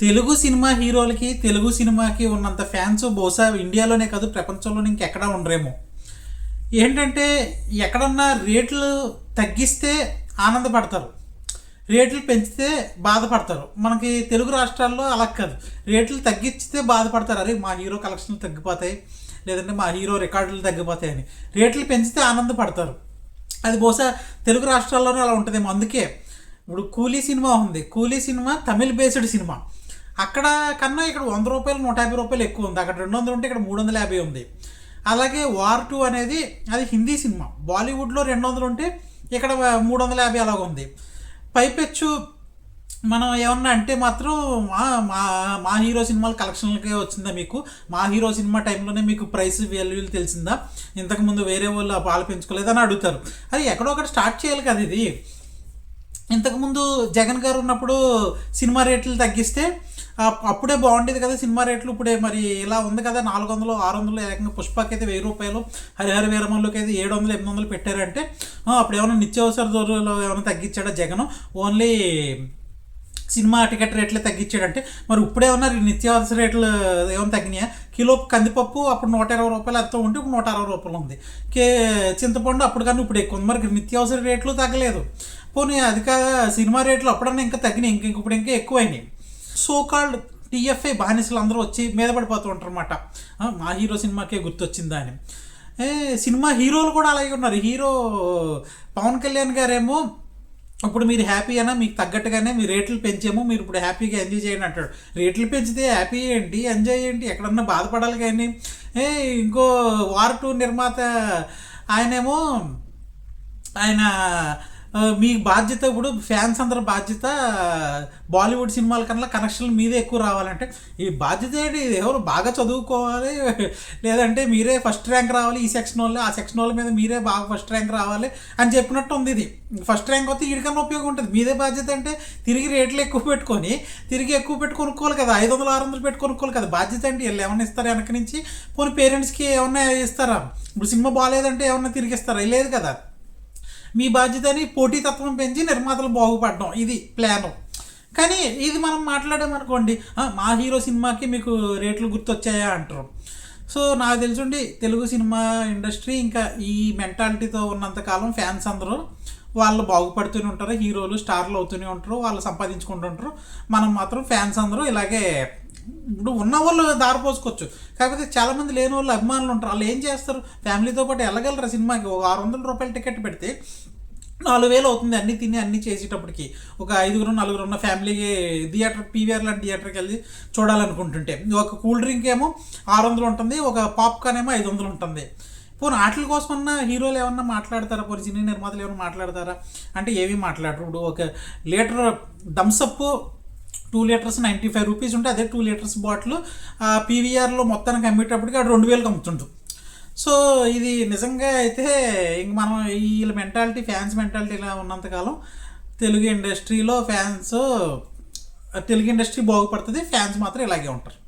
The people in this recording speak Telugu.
తెలుగు సినిమా హీరోలకి తెలుగు సినిమాకి ఉన్నంత ఫ్యాన్స్ బహుశా ఇండియాలోనే కాదు ప్రపంచంలోనే ఇంకెక్కడా ఉండరేమో. ఏంటంటే ఎక్కడన్నా రేట్లు తగ్గిస్తే ఆనందపడతారు. రేట్లు పెంచితే బాధపడతారు. మనకి తెలుగు రాష్ట్రాల్లో అలా కాదు. రేట్లు తగ్గించితే బాధపడతారు. అరే మా హీరో కలెక్షన్లు తగ్గిపోతాయి లేదంటే మా హీరో రికార్డులు తగ్గిపోతాయి అని. రేట్లు పెంచితే ఆనందపడతారు. అది బహుశా తెలుగు రాష్ట్రాల్లోనే అలా ఉంటుందేమో. అందుకే ఇప్పుడు కూలీ సినిమా ఉంది. కూలీ సినిమా తమిళ్ బేస్డ్ సినిమా. అక్కడ కన్నా ఇక్కడ వంద రూపాయలు నూట యాభై రూపాయలు ఎక్కువ ఉంది. అక్కడ రెండు వందలు ఉంటే ఇక్కడ మూడు వందల యాభై ఉంది. అలాగే వార్ టూ అనేది అది హిందీ సినిమా. బాలీవుడ్లో రెండు వందలు ఉంటే ఇక్కడ మూడు వందల యాభై అలాగ ఉంది. పైపెచ్చు మనం ఏమన్నా అంటే మాత్రం మా మా మా హీరో సినిమాలు కలెక్షన్లకే వచ్చిందా మీకు? మా హీరో సినిమా టైంలోనే మీకు ప్రైస్ వాల్యూలు తెలిసిందా? ఇంతకుముందు వేరే వాళ్ళు ఆ పాలు పెంచుకోలేదని అడుగుతారు. అది ఎక్కడో ఒకటి స్టార్ట్ చేయాలి కదా ఇది. ఇంతకుముందు జగన్ గారు ఉన్నప్పుడు సినిమా రేట్లు తగ్గిస్తే అప్పుడే బాగుండేది కదా సినిమా రేట్లు. ఇప్పుడే మరి ఇలా ఉంది కదా నాలుగు వందలు ఆరు వందలు ఏకంగా పుష్పకి అయితే వెయ్యి రూపాయలు హరిహర వీరమల్లుకి అయితే ఏడు వందలు ఎనిమిది వందలు పెట్టారంటే అప్పుడు ఏమైనా నిత్యావసర ధరలు ఏమైనా తగ్గించాడా జగన్? ఓన్లీ సినిమా టికెట్ రేట్లే తగ్గించాడంటే మరి ఇప్పుడేమన్నా నిత్యావసర రేట్లు ఏమైనా తగ్గినాయా? కిలో కందిపప్పు అప్పుడు నూట ఇరవై రూపాయలు ఎంతో ఉంటే ఇప్పుడు నూట అరవై రూపాయలు ఉంది. కే చింతపండు అప్పుడు కానీ ఇప్పుడు ఎక్కువ ఉంది. మరి నిత్యావసర రేట్లు తగ్గలేదు. పోనీ అది కాదు సినిమా రేట్లు అప్పుడన్నా ఇంకా తగ్గినాయి ఇంక ఇప్పుడు ఇంకా ఎక్కువైనాయి. సో కాల్డ్ టీఎఫ్ఐ బానిసలు అందరూ వచ్చి మీద పడిపోతూ ఉంటారు అనమాట మా హీరో సినిమాకే గుర్తొచ్చిందా అని. ఏ సినిమా హీరోలు కూడా అలాగే ఉన్నారు. హీరో పవన్ కళ్యాణ్ గారేమో ఇప్పుడు మీరు హ్యాపీ అయినా మీకు తగ్గట్టుగానే మీ రేట్లు పెంచాము మీరు ఇప్పుడు హ్యాపీగా ఎంజాయ్ చేయండి అంటాడు. రేట్లు పెంచితే హ్యాపీ ఏంటి? ఎంజాయ్ ఏంటి? ఎక్కడన్నా బాధపడాలి కానీ. ఏ ఇంకో వార్ టూ నిర్మాత ఆయనేమో ఆయన మీ బాధ్యత ఇప్పుడు ఫ్యాన్స్ అందరి బాధ్యత బాలీవుడ్ సినిమాల కన్నా కనెక్షన్లు మీదే ఎక్కువ రావాలంటే ఈ బాధ్యత ఏంటి? ఇది ఎవరు బాగా చదువుకోవాలి? లేదంటే మీరే ఫస్ట్ ర్యాంక్ రావాలి ఈ సెక్షన్ వాళ్ళు ఆ సెక్షన్ వాళ్ళ మీద మీరే బాగా ఫస్ట్ ర్యాంక్ రావాలి అని చెప్పినట్టు ఉంది ఇది. ఫస్ట్ ర్యాంక్ వస్తే వీడికన్నా ఉపయోగం ఉంటుంది. మీదే బాధ్యత అంటే తిరిగి రేట్లు ఎక్కువ పెట్టుకొని తిరిగి ఎక్కువ పెట్టి కొనుక్కోవాలి కదా. ఐదు వందలు ఆరు వందలు పెట్టి కొనుక్కోవాలి కదా. బాధ్యత అంటే వీళ్ళు ఏమైనా ఇస్తారా వెనక నుంచి? పోనీ పేరెంట్స్కి ఏమన్నా ఇస్తారా? ఇప్పుడు సినిమా బాగాలేదంటే ఏమన్నా తిరిగి ఇస్తారా? లేదు కదా. మీ బాధ్యతని పోటీతత్వం పెంచి నిర్మాతలు బాగుపడడం. ఇది ప్లాను. కానీ ఇది మనం మాట్లాడామనుకోండి మా హీరో సినిమాకి మీకు రేట్లు గుర్తొచ్చాయా? అంటారు. సో నాకు తెలుసుండి తెలుగు సినిమా ఇండస్ట్రీ ఇంకా ఈ మెంటాలిటీతో ఉన్నంతకాలం ఫ్యాన్స్ అందరూ వాళ్ళు బాగుపడుతూనే ఉంటారు హీరోలు స్టార్లు అవుతూనే ఉంటారు వాళ్ళు సంపాదించుకుంటుంటారు మనం మాత్రం ఫ్యాన్స్ అందరూ ఇలాగే ఇప్పుడు ఉన్న వాళ్ళు దారి పోసుకోవచ్చు. కాకపోతే చాలామంది లేని వాళ్ళు అభిమానులు ఉంటారు. వాళ్ళు ఏం చేస్తారు? ఫ్యామిలీతో పాటు వెళ్ళగలరా సినిమాకి? ఒక ఆరు వందల రూపాయల టికెట్ పెడితే నాలుగు వేలు అవుతుంది అన్ని తిని అన్ని చేసేటప్పటికి. ఒక ఐదుగురు నలుగురు ఉన్న ఫ్యామిలీకి థియేటర్ పీవీఆర్ లాంటి థియేటర్కి వెళ్ళి చూడాలనుకుంటుంటే. ఒక కూల్ డ్రింక్ ఏమో ఆరు వందలు ఉంటుంది ఒక పాప్కార్న్ ఏమో ఐదు వందలు ఉంటుంది. పోనీ ఆటల కోసమన్నా హీరోలు ఏమన్నా మాట్లాడతారా? పోనీ సినీ నిర్మాతలు ఏమైనా మాట్లాడతారా? అంటే ఏవి మాట్లాడరు. ఇప్పుడు ఒక litre Thums Up two litres ninety five rupees ఉంటే అదే టూ లీటర్స్ బాటిల్ పీవీఆర్లో మొత్తానికి అమ్మేటప్పటికి అది రెండు వేలకు అమ్ముతుండు. సో ఇది నిజంగా అయితే ఇంక మనం వీళ్ళ మెంటాలిటీ ఫ్యాన్స్ మెంటాలిటీ ఇలా ఉన్నంతకాలం తెలుగు ఇండస్ట్రీలో ఫ్యాన్స్ తెలుగు ఇండస్ట్రీ బాగుపడుతుంది ఫ్యాన్స్ మాత్రం ఇలాగే ఉంటారు.